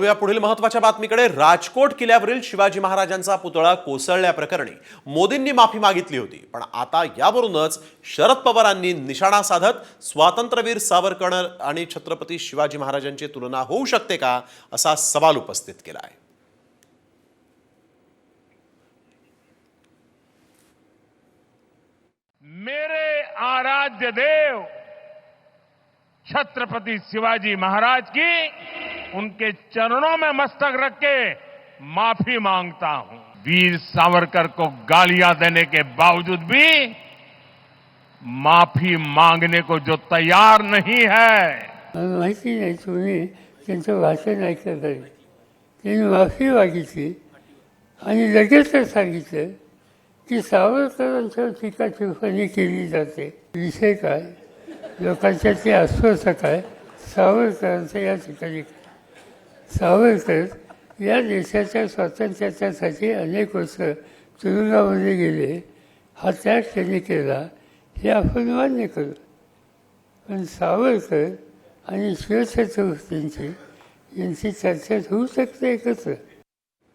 वळूया पुढील महत्त्वाच्या बातमीकडे. राजकोट किल्ल्यावरील शिवाजी महाराजांचा पुतळा कोसळल्याप्रकरणी मोदींनी माफी मागितली होती. पण आता यावरूनच शरद पवारांनी निशाणा साधत स्वातंत्र्यवीर सावरकर आणि छत्रपती शिवाजी महाराजांची तुलना होऊ शकते का असा सवाल उपस्थित केला आहे मेरे आराध्य देव छत्रपती शिवाजी महाराज की उनके चरणों में मस्तक रख के माफ़ी माँगता हूँ। वीर सावरकर को गालियाँ देने के बावजूद भी माफ़ी मांगने को जो तैयार नहीं है। माहिती नाही तुम्ही त्यांचं भाषण ऐकलं तरी त्यांनी माफ़ी मागितली आणि लगेचच सांगितलं की सावरकरांच्या टीका टिप्पणी केली जाते। विषय काय लोकांच्या ते अस्वस्थ आहे सावरकरांचं या ठिकाणी सावरकर या देशाच्या स्वातंत्र्यासाठी अनेक वर्ष तुरुंगामध्ये गेले. हा त्याग त्यांनी केला हे आपण मान्य करू. पण सावरकर आणि शिवछत्रपतींची यांची चर्चा होऊ शकते एकत्र.